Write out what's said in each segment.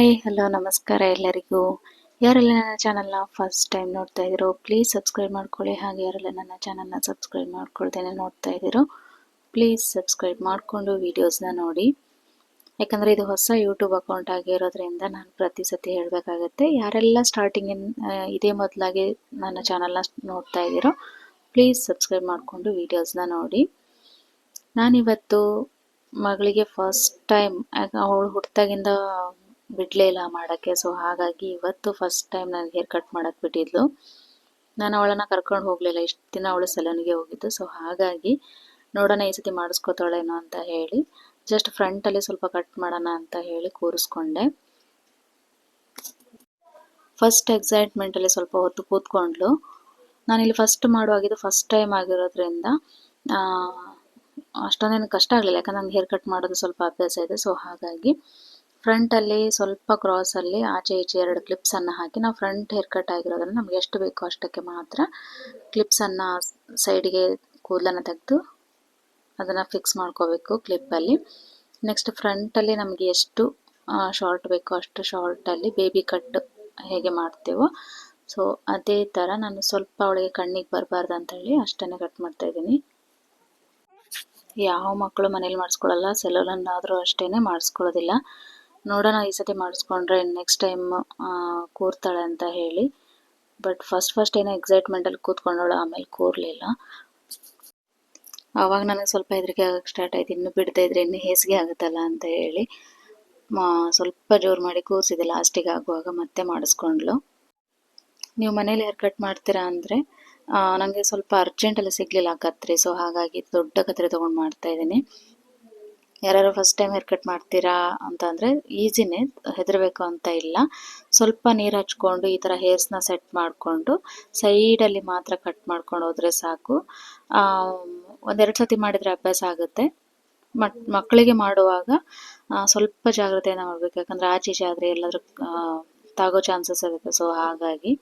Hi hello ನಮಸ್ಕಾರ ಎಲ್ಲರಿಗೂ. ಯಾರೆಲ್ಲ ನನ್ನ ಚಾನಲ್ನ ಫಸ್ಟ್ ಟೈಮ್ ನೋಡ್ತಾ ಇದ್ದೀರೋ ಪ್ಲೀಸ್ ಸಬ್ಸ್ಕ್ರೈಬ್ ಮಾಡ್ಕೊಳ್ಳಿ. ಹಾಗೆ ಯಾರೆಲ್ಲ ನನ್ನ ಚಾನಲ್ನ ಸಬ್ಸ್ಕ್ರೈಬ್ ಮಾಡ್ಕೊಳ್ದೇನೆ ನೋಡ್ತಾ ಇದ್ದೀರೋ ಪ್ಲೀಸ್ ಸಬ್ಸ್ಕ್ರೈಬ್ ಮಾಡಿಕೊಂಡು ವೀಡಿಯೋಸ್ನ ನೋಡಿ. ಯಾಕಂದರೆ ಇದು ಹೊಸ ಯೂಟ್ಯೂಬ್ ಅಕೌಂಟ್ ಆಗಿರೋದ್ರಿಂದ ನಾನು ಪ್ರತಿ ಸತಿ ಹೇಳಬೇಕಾಗತ್ತೆ. ಯಾರೆಲ್ಲ ಸ್ಟಾರ್ಟಿಂಗ್ ಇದೇ ಮೊದಲಾಗಿ ನನ್ನ ಚಾನಲ್ನ ನೋಡ್ತಾ ಇದ್ದೀರೋ ಪ್ಲೀಸ್ ಸಬ್ಸ್ಕ್ರೈಬ್ ಮಾಡಿಕೊಂಡು ವೀಡಿಯೋಸ್ನ ನೋಡಿ. ನಾನಿವತ್ತು ಮಗಳಿಗೆ ಫಸ್ಟ್ ಟೈಮ್ ಅವಳು ಹುಟ್ಟಿದಾಗಿಂದ ಬಿಡಲೇ ಇಲ್ಲ ಮಾಡೋಕ್ಕೆ. ಸೊ ಹಾಗಾಗಿ ಇವತ್ತು ಫಸ್ಟ್ ಟೈಮ್ ನನಗೆ ಹೇರ್ ಕಟ್ ಮಾಡೋಕ್ಕೆ ಬಿಟ್ಟಿದ್ಲು. ನಾನು ಅವಳನ್ನು ಕರ್ಕೊಂಡು ಹೋಗಲಿಲ್ಲ. ಇಷ್ಟು ದಿನ ಅವಳು ಸಲೂನಿಗೆ ಹೋಗಿದ್ದು. ಸೊ ಹಾಗಾಗಿ ನೋಡೋಣ ಈ ಸತಿ ಮಾಡಿಸ್ಕೋತಾಳೇನೋ ಅಂತ ಹೇಳಿ ಜಸ್ಟ್ ಫ್ರಂಟಲ್ಲಿ ಸ್ವಲ್ಪ ಕಟ್ ಮಾಡೋಣ ಅಂತ ಹೇಳಿ ಕೂರಿಸ್ಕೊಂಡೆ. ಫಸ್ಟ್ ಎಕ್ಸೈಟ್ಮೆಂಟಲ್ಲಿ ಸ್ವಲ್ಪ ಹೊತ್ತು ಕೂತ್ಕೊಂಡ್ಲು. ನಾನಿಲ್ಲಿ ಫಸ್ಟ್ ಮಾಡುವಾಗಿದ್ದು ಫಸ್ಟ್ ಟೈಮ್ ಆಗಿರೋದ್ರಿಂದ ಅಷ್ಟೊಂದೇನು ಕಷ್ಟ ಆಗಲಿಲ್ಲ. ಯಾಕಂದ್ರೆ ನಂಗೆ ಹೇರ್ ಕಟ್ ಮಾಡೋದು ಸ್ವಲ್ಪ ಅಭ್ಯಾಸ ಇದೆ. ಸೊ ಹಾಗಾಗಿ ಫ್ರಂಟಲ್ಲಿ ಸ್ವಲ್ಪ ಕ್ರಾಸಲ್ಲಿ ಆಚೆ ಈಚೆ ಎರಡು ಕ್ಲಿಪ್ಸ್ ಅನ್ನ ಹಾಕಿ, ನಾವು ಫ್ರಂಟ್ ಹೇರ್ ಕಟ್ ಆಗಿರೋದ್ರಿಂದ ನಮ್ಗೆ ಎಷ್ಟು ಬೇಕೋ ಅಷ್ಟಕ್ಕೆ ಮಾತ್ರ ಕ್ಲಿಪ್ಸ್ ಅನ್ನ ಸೈಡ್ಗೆ ಕೂದಲನ್ನ ತೆಗೆದು ಅದನ್ನ ಫಿಕ್ಸ್ ಮಾಡ್ಕೋಬೇಕು ಕ್ಲಿಪ್ ಅಲ್ಲಿ. ನೆಕ್ಸ್ಟ್ ಫ್ರಂಟ್ ಅಲ್ಲಿ ನಮಗೆ ಎಷ್ಟು ಶಾರ್ಟ್ ಬೇಕೋ ಅಷ್ಟು ಶಾರ್ಟ್ ಅಲ್ಲಿ ಬೇಬಿ ಕಟ್ ಹೇಗೆ ಮಾಡ್ತೇವೋ ಸೊ ಅದೇ ತರ ನಾನು ಸ್ವಲ್ಪ ಅವಳಿಗೆ ಕಣ್ಣಿಗೆ ಬರಬಾರ್ದು ಅಂತ ಹೇಳಿ ಅಷ್ಟನ್ನೇ ಕಟ್ ಮಾಡ್ತಾ ಇದ್ದೀನಿ. ಯಾವ ಮಕ್ಕಳು ಮನೇಲಿ ಮಾಡಿಸ್ಕೊಳ್ಳಲ್ಲ ಸೆಲೂನನ್ನಾದರೂ ಅಷ್ಟೇನೆ ಮಾಡಿಸ್ಕೊಳ್ಳೋದಿಲ್ಲ. ನೋಡೋಣ ಈ ಸತಿ ಮಾಡಿಸ್ಕೊಂಡ್ರೆ ನೆಕ್ಸ್ಟ್ ಟೈಮ್ ಕೂರ್ತಾಳೆ ಅಂತ ಹೇಳಿ. ಬಟ್ ಫಸ್ಟ್ ಫಸ್ಟ್ ಏನೋ ಎಕ್ಸೈಟ್ಮೆಂಟಲ್ಲಿ ಕೂತ್ಕೊಂಡವಳು, ಆಮೇಲೆ ಕೂರಲಿಲ್ಲ. ಆವಾಗ ನನಗೆ ಸ್ವಲ್ಪ ಹೆದರಿಕೆ ಆಗಕ್ಕೆ ಸ್ಟಾರ್ಟ್ ಆಯ್ತು. ಇನ್ನು ಬಿಡ್ತಾ ಇದ್ರೆ ಇನ್ನೂ ಹೇಸಿಗೆ ಆಗುತ್ತಲ್ಲ ಅಂತ ಹೇಳಿ ಸ್ವಲ್ಪ ಜೋರು ಮಾಡಿ ಕೂರಿಸಿದೆ ಲಾಸ್ಟಿಗೆ ಆಗುವಾಗ ಮತ್ತೆ ಮಾಡಿಸ್ಕೊಂಡ್ಲು ನೀವು ಮನೇಲಿ ಹೇರ್ ಕಟ್ ಮಾಡ್ತೀರಾ ಅಂದರೆ ನನಗೆ ಸ್ವಲ್ಪ ಅರ್ಜೆಂಟಲ್ಲಿ ಸಿಗಲಿಲ್ಲ ಕತ್ರಿ ಸೊ ಹಾಗಾಗಿ ದೊಡ್ಡ ಕತ್ರಿ ತೊಗೊಂಡು ಮಾಡ್ತಾ ಇದ್ದೀನಿ. ಯಾರು ಫಸ್ಟ್ ಟೈಮ್ ಹೇರ್ ಕಟ್ ಮಾಡ್ತೀರಾ ಅಂತಂದರೆ ಈಸಿನೇ ಹೆದರಬೇಕು ಅಂತ ಇಲ್ಲ. ಸ್ವಲ್ಪ ನೀರು ಹಚ್ಕೊಂಡು ಈ ಥರ ಹೇರ್ಸ್ನ ಸೆಟ್ ಮಾಡಿಕೊಂಡು ಸೈಡಲ್ಲಿ ಮಾತ್ರ ಕಟ್ ಮಾಡ್ಕೊಂಡು ಹೋದರೆ ಸಾಕು ಒಂದೆರಡು ಸತಿ ಮಾಡಿದರೆ ಅಭ್ಯಾಸ ಆಗುತ್ತೆ. ಮಕ್ಕಳಿಗೆ ಮಾಡುವಾಗ ಸ್ವಲ್ಪ ಜಾಗ್ರತೆಯನ್ನು ಮಾಡಬೇಕು. ಯಾಕಂದರೆ ಆಚೆ ಆದರೆ ಎಲ್ಲಾದರೂ ತಾಗೋ ಚಾನ್ಸಸ್ ಇರುತ್ತೆ. ಸೊ ಹಾಗಾಗಿ.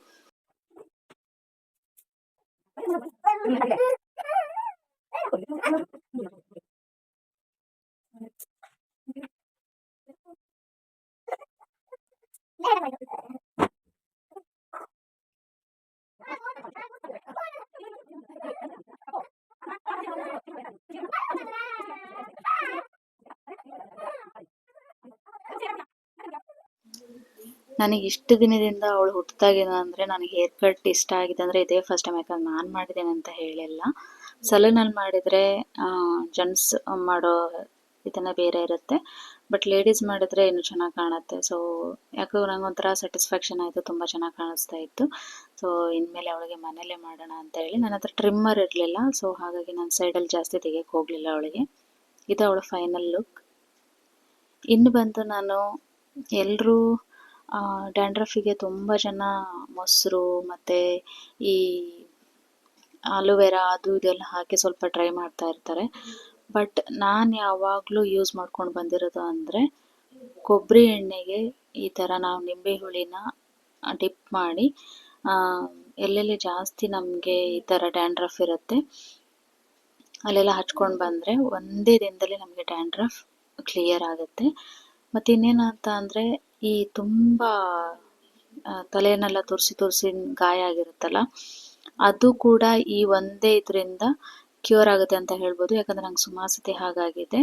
ನನಗೆ ಇಷ್ಟು ದಿನದಿಂದ ಅವಳು ಹುಟ್ಟಿದಾಗಿನ ಅಂದರೆ ನನಗೆ ಹೇರ್ ಕಟ್ ಇಷ್ಟ ಆಗಿದೆ ಅಂದರೆ ಇದೇ ಫಸ್ಟ್ ಟೈಮ್ ಯಾಕಂದ್ರೆ ನಾನು ಮಾಡಿದ್ದೇನೆ ಅಂತ ಹೇಳಿಲ್ಲ. ಸಲೂನಲ್ಲಿ ಮಾಡಿದರೆ ಜೆಂಟ್ಸ್ ಮಾಡೋ ಇದನ್ನೇ ಬೇರೆ ಇರುತ್ತೆ. ಬಟ್ ಲೇಡೀಸ್ ಮಾಡಿದ್ರೆ ಇನ್ನೂ ಚೆನ್ನಾಗಿ ಕಾಣುತ್ತೆ. ಸೊ ಯಾಕೋ ನಂಗೆ ಒಂಥರ ಸ್ಯಾಟಿಸ್ಫ್ಯಾಕ್ಷನ್ ಆಯಿತು, ತುಂಬ ಚೆನ್ನಾಗಿ ಕಾಣಿಸ್ತಾ ಇತ್ತು. ಸೊ ಇನ್ಮೇಲೆ ಅವಳಿಗೆ ಮನೇಲೇ ಮಾಡೋಣ ಅಂತ ಹೇಳಿ ನನ್ನ ಹತ್ರ ಟ್ರಿಮ್ಮರ್ ಇರಲಿಲ್ಲ. ಸೊ ಹಾಗಾಗಿ ನಾನು ಸೈಡಲ್ಲಿ ಜಾಸ್ತಿ ತೆಗಿಯೋಕ್ಕೆ ಹೋಗಲಿಲ್ಲ ಅವಳಿಗೆ. ಇದು ಅವಳ ಫೈನಲ್ ಲುಕ್ ಇನ್ನು ಬಂದು ನಾನು ಎಲ್ಲರೂ ಡ್ಯಾಂಡ್ರಫಿಗೆ ತುಂಬ ಜನ ಮೊಸರು ಮತ್ತು ಈ ಆಲೋವೆರಾ ಅದು ಇದೆಲ್ಲ ಹಾಕಿ ಸ್ವಲ್ಪ ಟ್ರೈ ಮಾಡ್ತಾ ಇರ್ತಾರೆ. ಬಟ್ ನಾನು ಯಾವಾಗಲೂ ಯೂಸ್ ಮಾಡ್ಕೊಂಡು ಬಂದಿರೋದು ಅಂದರೆ ಕೊಬ್ಬರಿ ಎಣ್ಣೆಗೆ ಈ ಥರ ನಾವು ನಿಂಬೆ ಹುಳಿನ ಡಿಪ್ ಮಾಡಿ ಎಲ್ಲೆಲ್ಲಿ ಜಾಸ್ತಿ ನಮಗೆ ಈ ಥರ ಡ್ಯಾಂಡ್ರಫ್ ಇರುತ್ತೆ, ಅಲ್ಲೆಲ್ಲ ಹಚ್ಕೊಂಡು ಬಂದರೆ ಒಂದೇ ದಿನದಲ್ಲಿ ನಮಗೆ ಡ್ಯಾಂಡ್ರಫ್ ಕ್ಲಿಯರ್ ಆಗುತ್ತೆ. ಮತ್ತು ಇನ್ನೇನಂತ ಅಂದರೆ ಈ ತುಂಬ ತಲೆಯನ್ನೆಲ್ಲ ತೋರಿಸಿ ತೋರಿಸಿ ಗಾಯ ಆಗಿರುತ್ತಲ್ಲ, ಅದು ಕೂಡ ಈ ಒಂದೇ ಇದರಿಂದ ಕ್ಯೂರ್ ಆಗುತ್ತೆ ಅಂತ ಹೇಳ್ಬೋದು. ಯಾಕಂದ್ರೆ ನಂಗೆ ಸುಮಾಸತೆ ಹಾಗಾಗಿದೆ.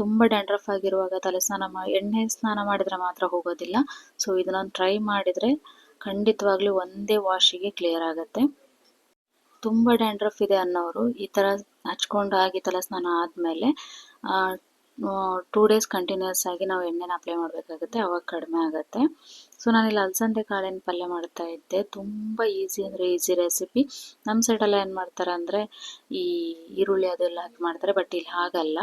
ತುಂಬ ಡ್ಯಾಂಡ್ರಫ್ ಆಗಿರುವಾಗ ತಲೆ ಸ್ನಾನ ಎಣ್ಣೆ ಸ್ನಾನ ಮಾಡಿದ್ರೆ ಮಾತ್ರ ಹೋಗೋದಿಲ್ಲ. ಸೊ ಇದನ್ನ ಟ್ರೈ ಮಾಡಿದ್ರೆ ಖಂಡಿತವಾಗ್ಲೂ ಒಂದೇ ವಾಶಿಗೆ ಕ್ಲಿಯರ್ ಆಗುತ್ತೆ. ತುಂಬ ಡ್ಯಾಂಡ್ರಫ್ ಇದೆ ಅನ್ನೋರು ಈ ಥರ ಹಚ್ಕೊಂಡಾಗಿ ತಲೆ ಸ್ನಾನ ಆದಮೇಲೆ ಟೂ ಡೇಸ್ ಕಂಟಿನ್ಯೂಸ್ ಆಗಿ ನಾವು ಎಣ್ಣೆನ ಅಪ್ಲೈ ಮಾಡಬೇಕಾಗುತ್ತೆ, ಅವಾಗ ಕಡಿಮೆ ಆಗುತ್ತೆ. ಸೊ ನಾನಿಲ್ಲಿ ಅಲಸಂದೆ ಕಾಳಿನ ಪಲ್ಯ ಮಾಡ್ತಾ ಇದ್ದೆ. ತುಂಬ ಈಸಿ ಅಂದರೆ ಈಸಿ ರೆಸಿಪಿ ನಮ್ಮ ಸೈಡೆಲ್ಲ ಏನು ಮಾಡ್ತಾರೆ ಅಂದರೆ, ಈ ಈರುಳ್ಳಿ ಅದೆಲ್ಲ ಹಾಕಿ ಮಾಡ್ತಾರೆ ಬಟ್ ಇಲ್ಲಿ ಹಾಗಲ್ಲ.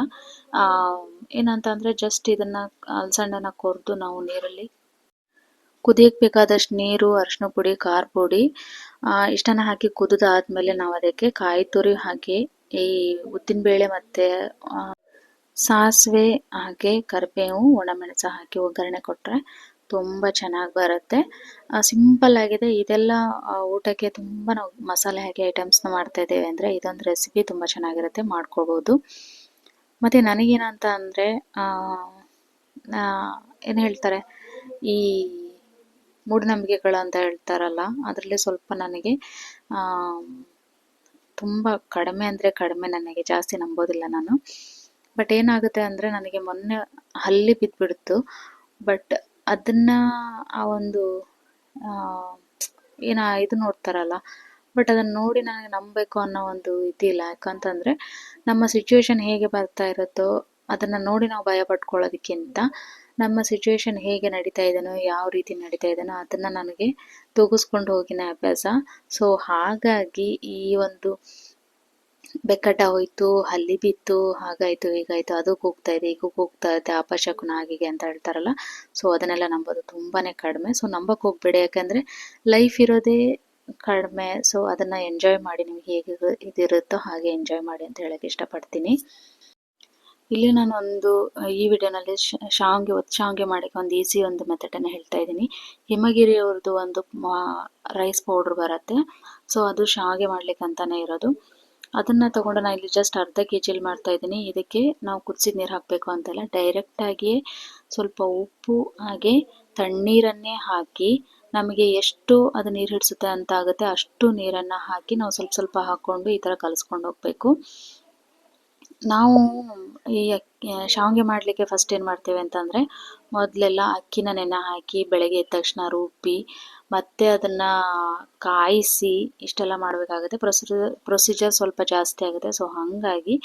ಏನಂತ ಅಂದರೆ ಜಸ್ಟ್ ಇದನ್ನು ಅಲಸಂಡೆನ ಕೊರೆದು ನಾವು ನೀರಲ್ಲಿ ಕುದಿಯಕ್ಕೆ ಬೇಕಾದಷ್ಟು ನೀರು ಅರಿಶಿನ ಪುಡಿ, ಖಾರ ಪುಡಿ ಇಷ್ಟನ್ನು ಹಾಕಿ ಕುದಿದಾದ್ಮೇಲೆ ನಾವು ಅದಕ್ಕೆ ಕಾಯಿ ತುರಿ ಹಾಕಿ, ಈ ಉದ್ದಿನಬೇಳೆ ಮತ್ತು ಸಾಸಿವೆ ಹಾಗೆ ಕರಿಬೇವು, ಒಣಮೆಣಸು ಹಾಕಿ ಒಗ್ಗರಣೆ ಕೊಟ್ಟರೆ ತುಂಬ ಚೆನ್ನಾಗಿ ಬರುತ್ತೆ. ಸಿಂಪಲ್ ಆಗಿದೆ. ಇದೆಲ್ಲ ಊಟಕ್ಕೆ ತುಂಬ ನಾವು ಮಸಾಲೆ ಹಾಕಿ ಐಟಮ್ಸ್ನ ಮಾಡ್ತಾ ಇದ್ದೇವೆ ಅಂದರೆ ಇದೊಂದು ರೆಸಿಪಿ ತುಂಬ ಚೆನ್ನಾಗಿರುತ್ತೆ. ಮಾಡ್ಕೋಬೋದು. ಮತ್ತು ನನಗೇನಂತ ಅಂದರೆ ಏನು ಹೇಳ್ತಾರೆ? ಈ ಮೂಢನಂಬಿಕೆಗಳು ಅಂತ ಹೇಳ್ತಾರಲ್ಲ, ಅದರಲ್ಲಿ ಸ್ವಲ್ಪ ನನಗೆ ತುಂಬ ಕಡಿಮೆ ಅಂದರೆ ಕಡಿಮೆ, ನನಗೆ ಜಾಸ್ತಿ ನಂಬೋದಿಲ್ಲ ನಾನು. ಬಟ್ ಏನಾಗುತ್ತೆ ಅಂದರೆ ನನಗೆ ಮೊನ್ನೆ ಹಲ್ಲಿ ಬಿದ್ದುಬಿಡ್ತು ಬಟ್ ಅದನ್ನ ಆ ಒಂದು ಏನ ಇದು ನೋಡ್ತಾರಲ್ಲ. ಬಟ್ ಅದನ್ನ ನೋಡಿ ನನಗೆ ನಂಬಬೇಕು ಅನ್ನೋ ಒಂದು ಇದಿಲ್ಲ. ಯಾಕಂತಂದ್ರೆ ನಮ್ಮ ಸಿಚುವೇಶನ್ ಹೇಗೆ ಬರ್ತಾ ಇರುತ್ತೋ, ಅದನ್ನ ನೋಡಿ ನಾವು ಭಯ ಪಡ್ಕೊಳ್ಳೋದಕ್ಕಿಂತ ನಮ್ಮ ಸಿಚುವೇಶನ್ ಹೇಗೆ ನಡೀತಾ ಇದೆನೋ, ಯಾವ ರೀತಿ ನಡೀತಾ ಇದೆನೋ, ಅದನ್ನ ನನಗೆ ತೂಗಿಸ್ಕೊಂಡು ಹೋಗಿನ ಅಭ್ಯಾಸ. ಸೊ ಹಾಗಾಗಿ ಈ ಒಂದು ಬೆಕ್ಕಟ ಹೋಯ್ತು, ಹಲ್ಲಿ ಬಿತ್ತು, ಹಾಗಾಯ್ತು, ಹೀಗಾಯ್ತು, ಅದಕ್ಕೆ ಹೋಗ್ತಾ ಇದೆ ಈಗ ಹೋಗ್ತಾ ಇದೆ ಅಪಶಕುನ ಹಾಗೆ ಅಂತ ಹೇಳ್ತಾರಲ್ಲ. ಸೊ ಅದನ್ನೆಲ್ಲ ನಂಬೋದು ತುಂಬಾನೇ ಕಡಿಮೆ. ಸೊ ನಂಬಕ್ ಹೋಗ್ಬೇಡಿ, ಯಾಕಂದ್ರೆ ಲೈಫ್ ಇರೋದೇ ಕಡಿಮೆ. ಸೊ ಅದನ್ನ ಎಂಜಾಯ್ ಮಾಡಿ ನಿಮ್ಗೆ ಹೇಗೆ ಇದಿರುತ್ತೋ ಹಾಗೆ ಎಂಜಾಯ್ ಮಾಡಿ ಅಂತ ಹೇಳಕ್ ಇಷ್ಟಪಡ್ತೀನಿ. ಇಲ್ಲಿ ನಾನು ಒಂದು, ಈ ವಿಡಿಯೋನಲ್ಲಿ ಶಾವಿಗೆ ಒತ್ತು ಶಾವಿಗೆ ಮಾಡಕ್ಕೆ ಒಂದು ಈಸಿ ಒಂದು ಮೆಥಡ್ ಅನ್ನ ಹೇಳ್ತಾ ಇದ್ದೀನಿ. ಹಿಮಗಿರಿ ಅವ್ರದ್ದು ಒಂದು ರೈಸ್ ಪೌಡರ್ ಬರುತ್ತೆ. ಸೊ ಅದು ಶಾವಿಗೆ ಮಾಡ್ಲಿಕ್ಕೆ ಅಂತಾನೆ ಇರೋದು. ಅದನ್ನ ತಗೊಂಡು ನಾನು ಇಲ್ಲಿ ಜಸ್ಟ್ ಅರ್ಧ ಕೆ ಜಿಲಿ ಮಾಡ್ತಾ ಇದ್ದೀನಿ. ಇದಕ್ಕೆ ನಾವು ಕುದಿಸಿದ ನೀರು ಹಾಕಬೇಕು ಅಂತಲ್ಲ. ಡೈರೆಕ್ಟಾಗಿಯೇ ಸ್ವಲ್ಪ ಉಪ್ಪು, ಹಾಗೆ ತಣ್ಣೀರನ್ನೇ ಹಾಕಿ ನಮಗೆ ಎಷ್ಟು ಅದು ನೀರು ಹಿಡಿಸುತ್ತೆ ಅಂತ ಆಗುತ್ತೆ ಅಷ್ಟು ನೀರನ್ನು ಹಾಕಿ ನಾವು ಸ್ವಲ್ಪ ಸ್ವಲ್ಪ ಹಾಕ್ಕೊಂಡು ಈ ಥರ ಕಲಿಸ್ಕೊಂಡು ಹೋಗಬೇಕು. ನಾವು ಈ ಶಾವಿಗೆ ಮಾಡಲಿಕ್ಕೆ ಫಸ್ಟ್ ಏನು ಮಾಡ್ತೇವೆ ಅಂತಂದರೆ ಮೊದಲೆಲ್ಲ ಅಕ್ಕಿನ ನೆನೆ ಹಾಕಿ ಬೆಳಗ್ಗೆ ಎದ್ದ ತಕ್ಷಣ ರುಬ್ಬಿ ಮತ್ತೆ ಅದನ್ನ ಕಾಯಿಸಿ ಇಷ್ಟೆಲ್ಲ ಮಾಡಬೇಕಾಗುತ್ತೆ. ಪ್ರೊಸೀಜರ್ ಪ್ರೊಸೀಜರ್ ಸ್ವಲ್ಪ ಜಾಸ್ತಿ ಆಗುತ್ತೆ. ಸೊ ಹಾಗಾಗಿ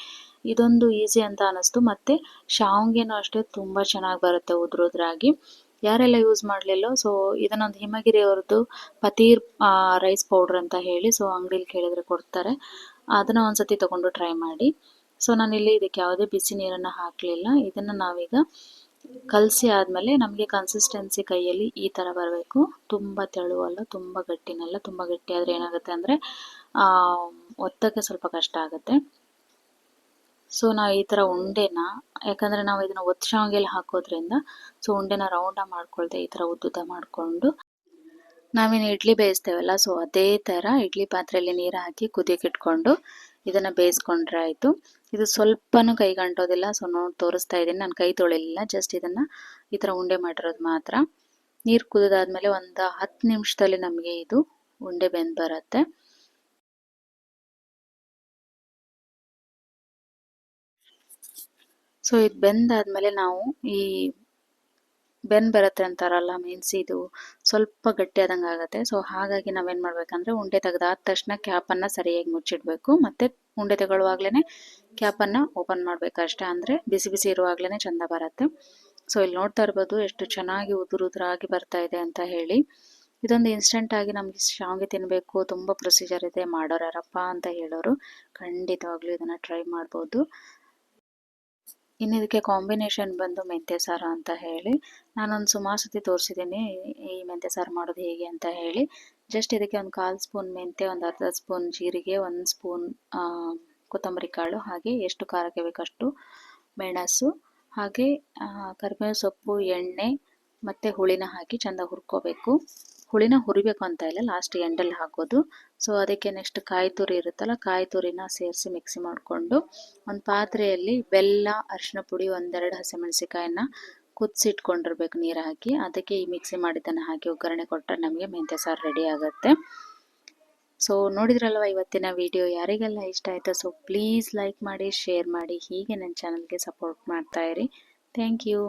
ಇದೊಂದು ಈಸಿ ಅಂತ ಅನ್ನಿಸ್ತು ಮತ್ತೆ ಶಾವ್ಗೆನೂ ಅಷ್ಟೇ ತುಂಬ ಚೆನ್ನಾಗಿ ಬರುತ್ತೆ ಉದ್ರುದ್ರಾಗಿ. ಯಾರೆಲ್ಲ ಯೂಸ್ ಮಾಡಲಿಲ್ಲ ಸೊ ಇದನ್ನೊಂದು ಹಿಮಗಿರಿ ಅವ್ರದ್ದು ಪತೀರ್ ರೈಸ್ ಪೌಡ್ರ್ ಅಂತ ಹೇಳಿ ಸೊ ಅಂಗಡಿಲಿ ಕೇಳಿದ್ರೆ ಕೊಡ್ತಾರೆ. ಅದನ್ನು ಒಂದ್ಸತಿ ತಗೊಂಡು ಟ್ರೈ ಮಾಡಿ. ಸೊ ನಾನಿಲ್ಲಿ ಇದಕ್ಕೆ ಯಾವುದೇ ಬಿಸಿ ನೀರನ್ನು ಹಾಕಲಿಲ್ಲ. ಇದನ್ನು ನಾವೀಗ ಕಲಸಿ ಆದಮೇಲೆ ನಮಗೆ ಕನ್ಸಿಸ್ಟೆನ್ಸಿ ಕೈಯಲ್ಲಿ ಈ ಥರ ಬರಬೇಕು. ತುಂಬ ತೆಳುವಲ್ಲ, ತುಂಬ ಗಟ್ಟಿನಲ್ಲ, ತುಂಬ ಗಟ್ಟಿ ಆದರೆ ಏನಾಗುತ್ತೆ ಅಂದರೆ ಒತ್ತಕ್ಕೆ ಸ್ವಲ್ಪ ಕಷ್ಟ ಆಗುತ್ತೆ. ಸೊ ನಾವು ಈ ಥರ ಉಂಡೆನ, ಯಾಕಂದರೆ ನಾವು ಇದನ್ನು ಒತ್ತು ಹಾಕೋದ್ರಿಂದ ಸೊ ಉಂಡೆನ ರೌಂಡ ಮಾಡ್ಕೊಳ್ದೆ ಈ ಥರ ಉದ್ದುದ್ದ ಮಾಡಿಕೊಂಡು. ನಾವೇನು ಇಡ್ಲಿ ಬೇಯಿಸ್ತೇವಲ್ಲ ಸೊ ಅದೇ ಥರ ಇಡ್ಲಿ ಪಾತ್ರೆಯಲ್ಲಿ ನೀರು ಹಾಕಿ ಕುದಿಯಕ್ಕೆ ಇಟ್ಕೊಂಡು ಇದನ್ನು ಬೇಯಿಸ್ಕೊಂಡ್ರೆ ಆಯಿತು. ಇದು ಸ್ವಲ್ಪನೂ ಕೈಗಂಟೋದಿಲ್ಲ ಸೊ ನೋಡಿ ತೋರಿಸ್ತಾ ಇದ್ದೀನಿ. ನಾನು ಕೈ ತೊಳಿಲಿಲ್ಲ ಜಸ್ಟ್ ಇದನ್ನು ಈ ಥರ ಉಂಡೆ ಮಾಡಿರೋದು ಮಾತ್ರ. ನೀರು ಕುದಿದಾದ್ಮೇಲೆ ಒಂದು ಹತ್ತು ನಿಮಿಷದಲ್ಲಿ ನಮಗೆ ಇದು ಉಂಡೆ ಬೆಂದು ಬರುತ್ತೆ. ಸೊ ಇದು ಬೆಂದಾದ್ಮೇಲೆ ನಾವು ಈ ಬೆನ್ ಬರುತ್ತೆ ಅಂತಾರಲ್ಲ ಮೀನ್ಸ್ ಇದು, ಸ್ವಲ್ಪ ಗಟ್ಟಿ ಆದಂಗೆ ಆಗುತ್ತೆ. ಸೊ ಹಾಗಾಗಿ ನಾವೇನು ಮಾಡಬೇಕಂದ್ರೆ ಉಂಡೆ ತೆಗೆದಾದ ತಕ್ಷಣ ಕ್ಯಾಪನ್ನು ಸರಿಯಾಗಿ ಮುಚ್ಚಿಡಬೇಕು. ಮತ್ತು ಉಂಡೆ ತಗೊಳ್ಳುವಾಗ್ಲೇ ಕ್ಯಾಪನ್ನು ಓಪನ್ ಮಾಡಬೇಕು ಅಷ್ಟೇ. ಅಂದರೆ ಬಿಸಿ ಬಿಸಿ ಇರುವಾಗ್ಲೇ ಚಂದ ಬರುತ್ತೆ. ಸೊ ಇಲ್ಲಿ ನೋಡ್ತಾ ಇರ್ಬೋದು ಎಷ್ಟು ಚೆನ್ನಾಗಿ ಉದುರು ಉದುರಾಗಿ ಬರ್ತಾ ಇದೆ ಅಂತ ಹೇಳಿ. ಇದೊಂದು ಇನ್ಸ್ಟೆಂಟ್ ಆಗಿ ನಮಗೆ ಶಾವಿಗೆ ತಿನ್ನಬೇಕು ತುಂಬ ಪ್ರೊಸೀಜರ್ ಇದೆ ಮಾಡೋರಪ್ಪ ಅಂತ ಹೇಳೋರು ಖಂಡಿತವಾಗ್ಲೂ ಇದನ್ನು ಟ್ರೈ ಮಾಡ್ಬೋದು. ಇನ್ನು ಇದಕ್ಕೆ ಕಾಂಬಿನೇಷನ್ ಬಂದು ಮೆಂತ್ಯ ಸಾರು ಅಂತ ಹೇಳಿ, ನಾನೊಂದು ಸುಮಾರು ಸತಿ ತೋರಿಸಿದ್ದೀನಿ ಈ ಮೆಂತ್ಯ ಸಾರು ಮಾಡೋದು ಹೇಗೆ ಅಂತ ಹೇಳಿ. ಜಸ್ಟ್ ಇದಕ್ಕೆ ಒಂದು ಕಾಲು ಸ್ಪೂನ್ ಮೆಂತ್ಯ, ಒಂದು ಅರ್ಧ ಸ್ಪೂನ್ ಜೀರಿಗೆ, ಒಂದು ಸ್ಪೂನ್ ಕೊತ್ತಂಬರಿ ಕಾಳು, ಹಾಗೆ ಎಷ್ಟು ಖಾರಕ್ಕೆ ಬೇಕಷ್ಟು ಮೆಣಸು, ಹಾಗೆ ಕರಿಬೇವು ಸೊಪ್ಪು, ಎಣ್ಣೆ, ಮತ್ತು ಹುಳಿನ ಹಾಕಿ ಚೆಂದ ಹುರ್ಕೋಬೇಕು. ಹುಳಿನ ಹುರಿಬೇಕು ಅಂತ ಇಲ್ಲ ಲಾಸ್ಟ್ ಎಂಡಲ್ಲಿ ಹಾಕೋದು. ಸೊ ಅದಕ್ಕೆ ನೆಕ್ಸ್ಟ್ ಕಾಯಿ ತುರಿ ಇರುತ್ತಲ್ಲ, ಕಾಯಿ ತುರಿನ ಸೇರಿಸಿ ಮಿಕ್ಸಿ ಮಾಡಿಕೊಂಡು ಒಂದು ಪಾತ್ರೆಯಲ್ಲಿ ಬೆಲ್ಲ ಅರಿಶಿನ ಪುಡಿ ಒಂದೆರಡು ಹಸಿಮೆಣಸಿಕಾಯಿನ ಕುದಿಸಿಟ್ಕೊಂಡಿರ್ಬೇಕು ನೀರು ಹಾಕಿ. ಅದಕ್ಕೆ ಈ ಮಿಕ್ಸಿ ಮಾಡಿದ್ದನ್ನು ಹಾಕಿ ಒಗ್ಗರಣೆ ಕೊಟ್ಟರೆ ನಮಗೆ ಮೆಂತ್ಯ ಸಾರು ರೆಡಿ ಆಗುತ್ತೆ. ಸೊ ನೋಡಿದ್ರಲ್ವ ಇವತ್ತಿನ ವಿಡಿಯೋ ಯಾರಿಗೆಲ್ಲ ಇಷ್ಟ ಆಯಿತು ಸೊ ಪ್ಲೀಸ್ ಲೈಕ್ ಮಾಡಿ ಶೇರ್ ಮಾಡಿ, ಹೀಗೆ ನನ್ನ ಚಾನಲ್ಗೆ ಸಪೋರ್ಟ್ ಮಾಡ್ತಾ ಇರಿ. Thank you